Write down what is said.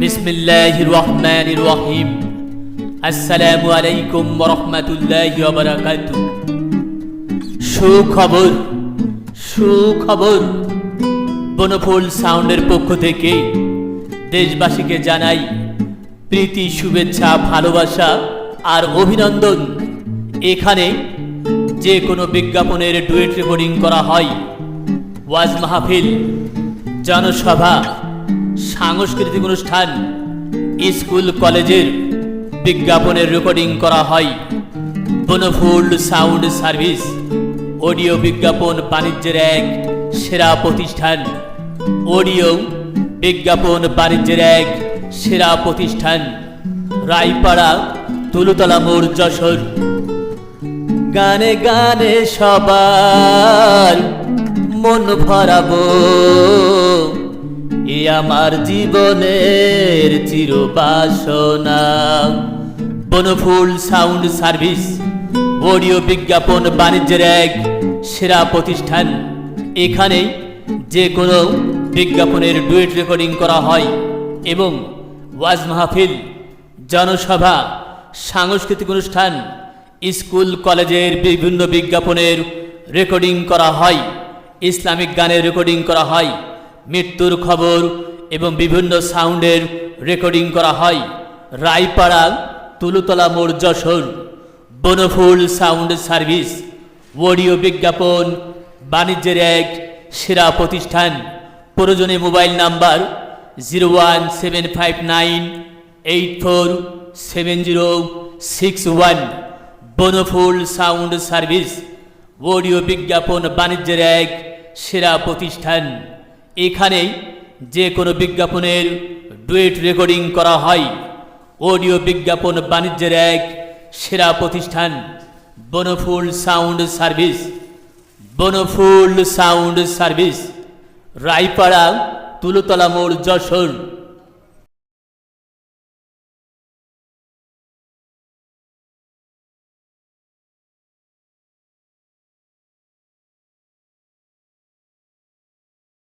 বিসমিল্লাহির রহমানির রহিম। আসসালামু আলাইকুম ওরহমাতুল্লাহি ওয়াবারাকাতু সুখবর সুখবর। বনফুল সাউন্ডের পক্ষ থেকে দেশবাসীকে জানাই প্রীতি, শুভেচ্ছা, ভালোবাসা আর অভিনন্দন। এখানে যে কোনো বিজ্ঞাপনের ডুয়েট রেকর্ডিং করা হয়। ওয়াজ মাহফিল, জনসভা সাংস্কৃতিক অনুষ্ঠান, স্কুল, কলেজের বিজ্ঞাপনের রেকর্ডিং করা হয়। বনফুল সাউন্ড সার্ভিস অডিও বিজ্ঞাপন বাণিজ্যের এক সেরা প্রতিষ্ঠান। অডিও বিজ্ঞাপন বাণিজ্যের এক সেরা প্রতিষ্ঠান, রায়পাড়া, তুলুতলা মোড়, যশোর। গানে গানে সবার মন ভরাবো। এ আমার জীবনের চিরবাসনা। বনফুল সাউন্ড সার্ভিস, অডিও বিজ্ঞাপন বাণিজ্যের এক সেরা প্রতিষ্ঠান। এখানে যে কোনো বিজ্ঞাপনের ডুয়েট রেকর্ডিং করা হয় এবং ওয়াজ মাহফিল, জনসভা, সাংস্কৃতিক অনুষ্ঠান, স্কুল, কলেজের বিভিন্ন বিজ্ঞাপনের রেকর্ডিং করা হয়, ইসলামিক গানের রেকর্ডিং করা হয়। মৃত্যুর খবর এবং বিভিন্ন সাউন্ডের রেকর্ডিং করা হয়। রায়পাড়া, তুলুতলা মোড় Jessore, Bonful sound service, audio বিজ্ঞাপন, বাণিজ্যের এক সেরা প্রতিষ্ঠান। প্রয়োজনে mobile number zero one seven five nine eight four seven zero six one. Bonful sound service, audio বিজ্ঞাপন, বাণিজ্যের এক সেরা প্রতিষ্ঠান। এখানে যে কোনো বিজ্ঞাপনের ডুয়েট রেকর্ডিং করা হয়। অডিও বিজ্ঞাপন বাণিজ্যের এক সেরা প্রতিষ্ঠান, Bonful sound service. Bonful sound service, Raypara, Tultala মোড় যশোর।